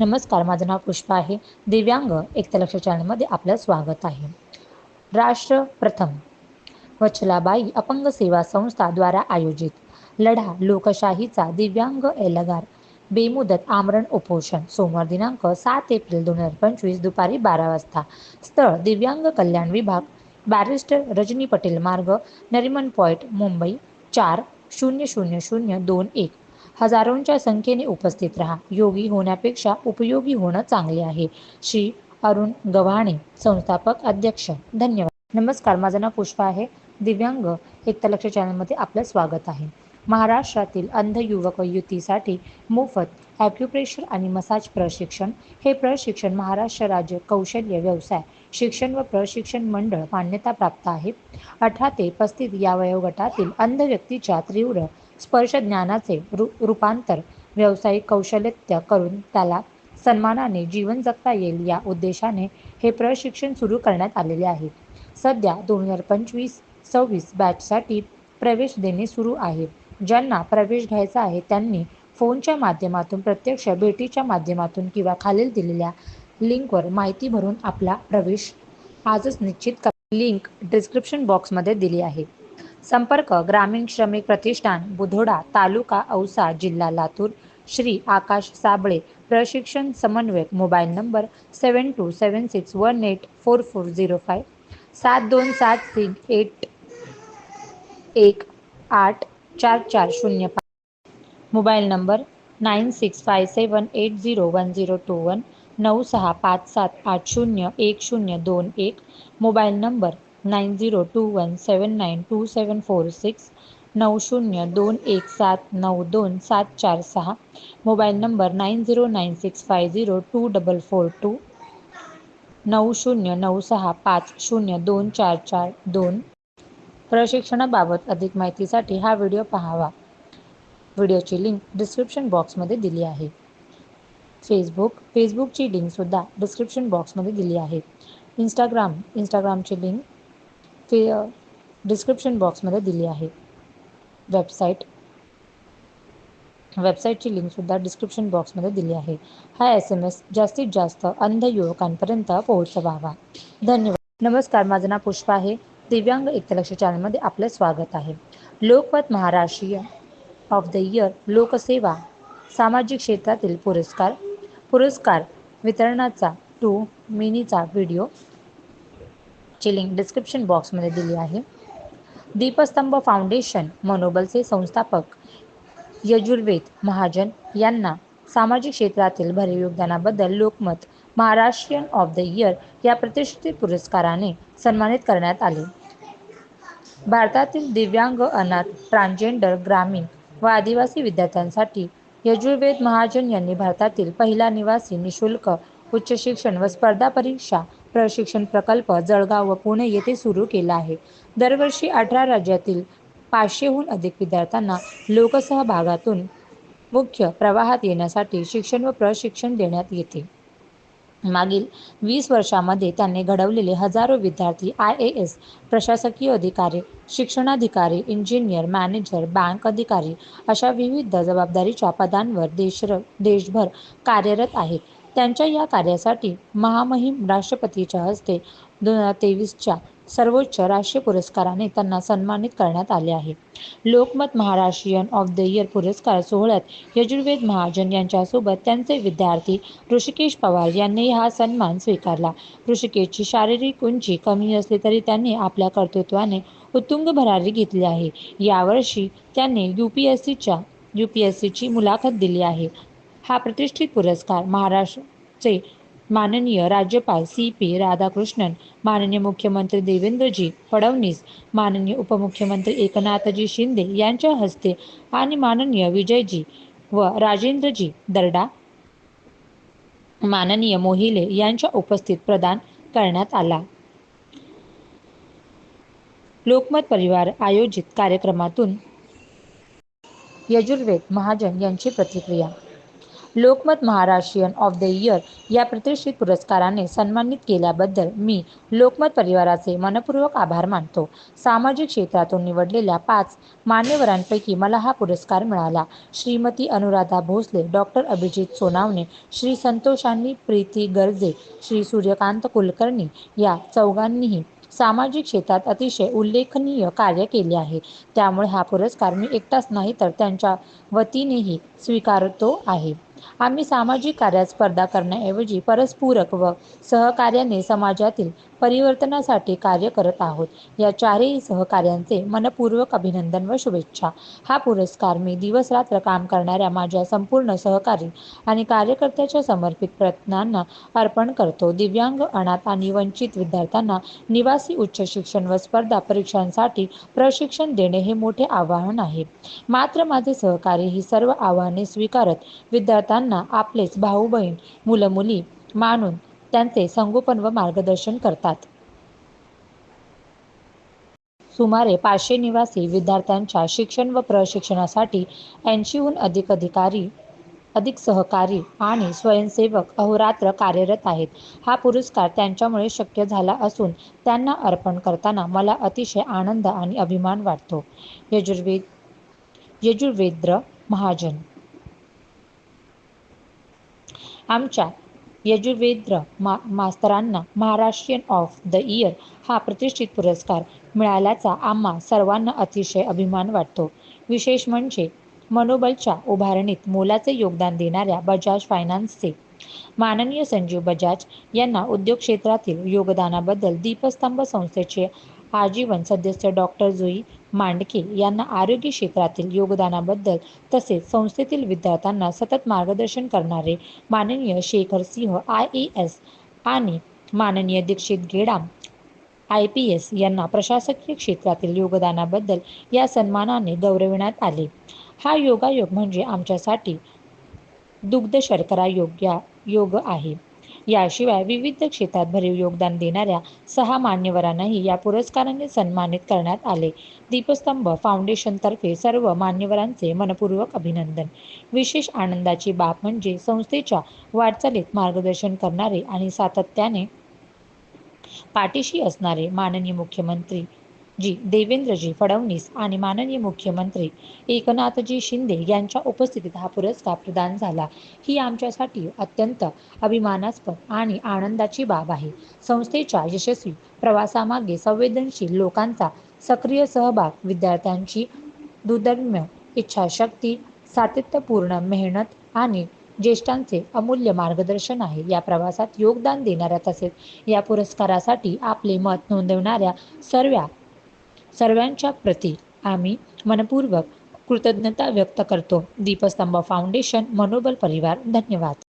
नमस्कार माझं नाव पुष्पा आहे. दिव्यांग एकतलक्ष चॅनलमध्ये आपलं स्वागत आहे. राष्ट्र प्रथम. वचलाबाई अपंग सेवा संस्थाद्वारा आयोजित लढा लोकशाहीचा दिव्यांग एलगार. बेमुदत आमरण उपोषण. सोमवार दिनांक सात एप्रिल दोन हजार पंचवीस दुपारी बारा वाजता. स्थळ दिव्यांग कल्याण विभाग. बॅरिस्टर रजनी पटेल मार्ग. नरिमन पॉईंट मुंबई. चार शून्य शून्य शून्य दोन एक. हजारोंच्या संख्येने उपस्थित राहा. योगी होण्यापेक्षा उपयोगी होणं चांगले आहे. श्री अरुण गव्हाणे संस्थापक अध्यक्ष. धन्यवाद. नमस्कार माझं नाव पुष्पा आहे. दिव्यांग एकतालक्ष चॅनलमध्ये आपलं स्वागत आहे. महाराष्ट्रातील अंध युवक युतीसाठी मोफत ॲक्युप्रेशर आणि मसाज प्रशिक्षण. हे प्रशिक्षण महाराष्ट्र राज्य कौशल्य व्यवसाय शिक्षण व प्रशिक्षण मंडळ मान्यता प्राप्त आहे. अठरा ते पस्तीस या वयोगटातील अंध व्यक्तीच्या तीव्र स्पर्श ज्ञानाचे रु रूपांतर व्यावसायिक कौशल्यत्य करून त्याला सन्मानाने जीवन जगता येईल या उद्देशाने हे प्रशिक्षण सुरू करण्यात आलेले आहे. सध्या दोन हजार पंचवीस सव्वीस बॅचसाठी प्रवेश देणे सुरू आहे. ज्यांना प्रवेश घ्यायचा आहे त्यांनी फोनच्या माध्यमातून प्रत्यक्ष भेटीच्या माध्यमातून किंवा खालील दिलेल्या लिंकवर माहिती भरून आपला प्रवेश आजच निश्चित कर लिंक डिस्क्रिप्शन बॉक्समध्ये दिली आहे. संपर्क ग्रामीण श्रमिक प्रतिष्ठान बुधोडा तालुका औसा जिल्हा लातूर. श्री आकाश साबळे प्रशिक्षण समन्वयक mobile number seven two seven six one eight four four zero five सात दोन सात तीन एट एक आठ चार चार शून्य पाच. Mobile number nine six five seven eight zero one zero two one नऊ सहा पाच सात आठ शून्य एक शून्य दोन एक. Mobile number nine zero two one seven nine two seven four six नऊ शून्य दोन एक सात नऊ दोन सात चार सहा. Mobile number nine zero nine six five zero two double four two. नऊ शून्य नऊ सहा पाच शून्य दोन चार चार दोन. प्रशिक्षणाबाबत अधिक माहितीसाठी हा व्हिडिओ पाहावा. व्हिडिओची लिंक डिस्क्रिप्शन बॉक्समध्ये दिली आहे. फेसबुक, फेसबुकची लिंकसुद्धा डिस्क्रिप्शन बॉक्समध्ये दिली आहे. इंस्टाग्राम, इंस्टाग्रामची लिंक फे डिस्क्रिप्शन बॉक्समध्ये दिली आहे. वेबसाईट वेबसाईटची लिंकसुद्धा डिस्क्रिप्शन बॉक्समध्ये दिली आहे. हा एस एम एस जास्तीत जास्त अंध युवकांपर्यंत पोहोचवावा धन्यवाद. नमस्कार माझं नाव पुष्पा आहे. दिव्यांग एकलक्ष चॅनलमध्ये आपलं स्वागत आहे. लोकमत महाराष्ट्रीय ऑफ द इयर लोकसेवा सामाजिक क्षेत्रातील पुरस्कार पुरस्कार वितरणाचा टू मिनीचा व्हिडिओ ची लिंक डिस्क्रिप्शन बॉक्समध्ये दिली आहे. दीपस्तंभ फाउंडेशन मनोबलचे संस्थापक यजुर्वेद महाजन यांना सामाजिक क्षेत्रातील भरीव योगदानाबद्दल Lokmat Maharashtrian of the year या प्रतिष्ठित पुरस्काराने सन्मानित करण्यात आले. भारतातील दिव्यांग अनाथ ट्रान्सजेंडर ग्रामीण व आदिवासी विद्यार्थ्यांसाठी यजुर्वेद महाजन यांनी भारतातील पहिला निवासी निशुल्क उच्च शिक्षण व स्पर्धा परीक्षा प्रशिक्षण प्रकल्प जळगाव व पुणे येथे सुरू केला आहे. दरवर्षी अठरा राज्यातील पाचशेहून अधिक विद्यार्थ्यांना लोकसहभागातून मुख्य प्रवाहात येण्यासाठी शिक्षण व प्रशिक्षण देण्यात येते. मागील वीस वर्षामध्ये त्यांनी घडवलेले हजारो विद्यार्थी आय ए एस प्रशासकीय अधिकारी शिक्षणाधिकारी इंजिनियर मॅनेजर बँक अधिकारी अशा विविध जबाबदारीच्या पदांवर देशर देशभर कार्यरत आहेत त्यांच्या या कार्यासाठी महामहिम राष्ट्रपतीच्या हस्ते दोन हजार तेवीसच्या सर्वोच्च राष्ट्रीय पुरस्काराने त्यांना सन्मानित करण्यात आले आहे. Lokmat Maharashtrian of the year पुरस्कार सोहळ्यात यजुर्वेद महाजन यांच्यासोबत त्यांचे विद्यार्थी ऋषिकेश पवार यांनी हा सन्मान स्वीकारला. ऋषिकेशची शारीरिक उंची कमी असली तरी त्यांनी आपल्या कर्तृत्वाने उत्तुंग भरारी घेतली आहे. यावर्षी त्यांनी यू पी एस सीच्या यू पी एस सीची मुलाखत दिली आहे. हा प्रतिष्ठित पुरस्कार महाराष्ट्राचे माननीय राज्यपाल सी पी राधाकृष्णन माननीय मुख्यमंत्री देवेंद्रजी फडणवीस माननीय उपमुख्यमंत्री एकनाथजी शिंदे यांच्या हस्ते आणि माननीय विजयजी व राजेंद्रजी दर्डा माननीय मोहिले यांच्या उपस्थित प्रदान करण्यात आला. लोकमत परिवार आयोजित कार्यक्रमातून यजुर्वेद महाजन यांची प्रतिक्रिया Lokmat Maharashtrian of the year या प्रतिष्ठित पुरस्काराने सन्मानित केल्याबद्दल मी लोकमत परिवाराचे मनपूर्वक आभार मानतो. सामाजिक क्षेत्रातून निवडलेल्या पाच मान्यवरांपैकी मला हा पुरस्कार मिळाला. श्रीमती अनुराधा भोसले डॉक्टर अभिजित सोनावणे श्री संतोषांनी प्रीती गर्जे श्री सूर्यकांत कुलकर्णी या चौघांनीही सामाजिक क्षेत्रात अतिशय उल्लेखनीय कार्य केले आहे. त्यामुळे हा पुरस्कार मी एकटाच नाही तर त्यांच्या वतीनेही स्वीकारतो आहे. आम्ही सामाजिक कार्यात स्पर्धा करण्याऐवजी परस्पूरक व सहकार्याने समाजातील परिवर्तनासाठी कार्य करत आहोत. या चारही सहकार्यांचे मनपूर्वक अभिनंदन व शुभेच्छा. हा पुरस्कार मी दिवसरात्र काम करणाऱ्या माझ्या संपूर्ण सहकारी आणि कार्यकर्त्याच्या समर्पित प्रयत्नांना अर्पण करतो. दिव्यांग अनाथ आणि वंचित विद्यार्थ्यांना निवासी उच्च शिक्षण व स्पर्धा परीक्षांसाठी प्रशिक्षण देणे हे मोठे आव्हान आहे. मात्र माझे सहकारी ही सर्व आव्हाने स्वीकारत विद्यार्थी विद्यार्थ्यांना आपलेच भाऊ बहीण मुलं मुली मानून त्यांचे संगोपन व मार्गदर्शन करतात. सुमारे पाचशे निवासी विद्यार्थ्यांच्या शिक्षण व प्रशिक्षणासाठी ऐंशीहून अधिक अधिकारी अधिक सहकारी आणि स्वयंसेवक अहोरात्र कार्यरत आहेत. हा पुरस्कार त्यांच्यामुळे शक्य झाला असून त्यांना अर्पण करताना मला अतिशय आनंद आणि अभिमान वाटतो. यजुर्वेद यजुर्वेद्र महाजन आमच्या यजुर्वेद्र मा मास्तरांना महाराष्ट्रीयन ऑफ द इयर हा प्रतिष्ठित पुरस्कार मिळाल्याचा आम्हा सर्वांना अतिशय अभिमान वाटतो. विशेष म्हणजे मनोबलच्या उभारणीत मोलाचे योगदान देणाऱ्या बजाज फायनान्सचे माननीय संजीव बजाज यांना उद्योग क्षेत्रातील योगदानाबद्दल दीपस्तंभ संस्थेचे आजीवन सदस्य डॉक्टर जुई मांडके यांना आरोग्य क्षेत्रातील योगदानाबद्दल तसेच संस्थेतील विद्यार्थ्यांना सतत मार्गदर्शन करणारे माननीय Shekhar Singh I A S आणि माननीय Dikshit Gedam I P S यांना प्रशासकीय क्षेत्रातील योगदानाबद्दल या सन्मानाने गौरविण्यात आले. हा योगायोग म्हणजे आमच्यासाठी दुग्ध शर्करा योग्य योग आहे. याशिवाय विविध क्षेत्रात भरीव योगदान देणाऱ्या सहा मान्यवरांनाही या पुरस्काराने सन्मानित करण्यात आले. दीपस्तंभ फाउंडेशनतर्फे सर्व मान्यवरांचे मनपूर्वक अभिनंदन. विशेष आनंदाची बाब म्हणजे संस्थेच्या वाटचालीत मार्गदर्शन करणारे आणि सातत्याने पाठीशी असणारे माननीय मुख्यमंत्री जी देवेंद्रजी फडणवीस आणि माननीय मुख्यमंत्री एकनाथजी शिंदे यांच्या उपस्थितीत हा पुरस्कार प्रदान झाला. ही आमच्यासाठी अत्यंत अभिमानास्पद आणि आनंदाची बाब आहे. संस्थेच्या यशस्वी प्रवासामागे संवेदनशील लोकांचा सक्रिय सहभाग विद्यार्थ्यांची दुर्दम्य इच्छाशक्ती सातत्यपूर्ण मेहनत आणि ज्येष्ठांचे अमूल्य मार्गदर्शन आहे. या प्रवासात योगदान देणाऱ्या तसेच या पुरस्कारासाठी आपले मत नोंदवणाऱ्या सर्व सर्वांच्या प्रती आम्ही मनपूर्वक कृतज्ञता व्यक्त करतो. दीपस्तंभ फाउंडेशन मनोबल परिवार धन्यवाद.